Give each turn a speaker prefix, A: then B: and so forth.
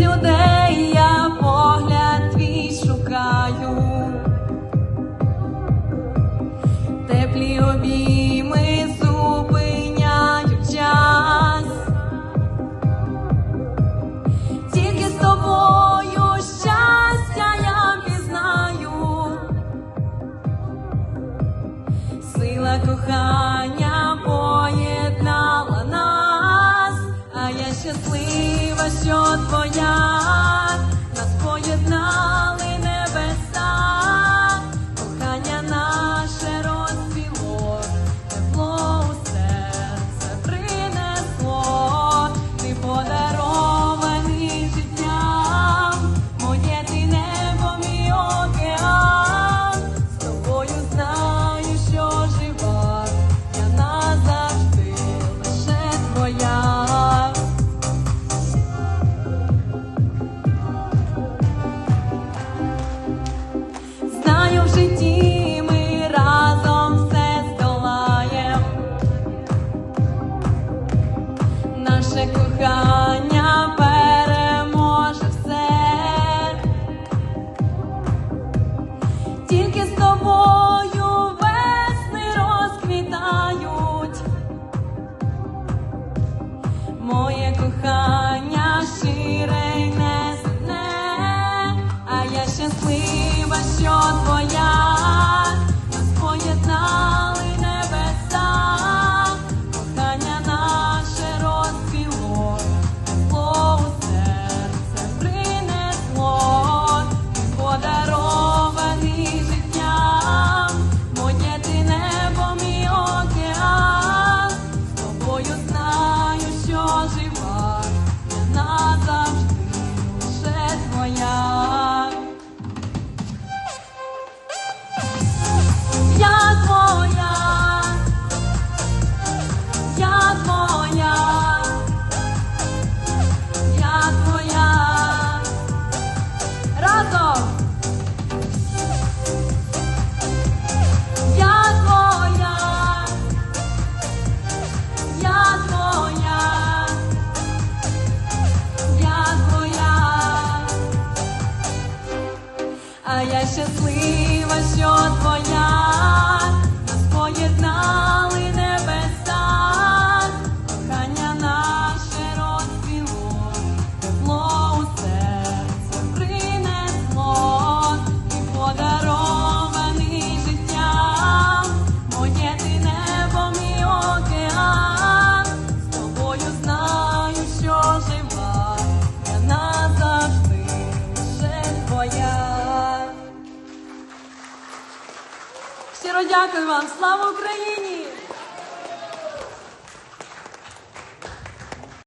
A: brilho dela. Né? cho tvoja się. щаслива, що твоя нас поєднає. Дякую вам. Слава Україні!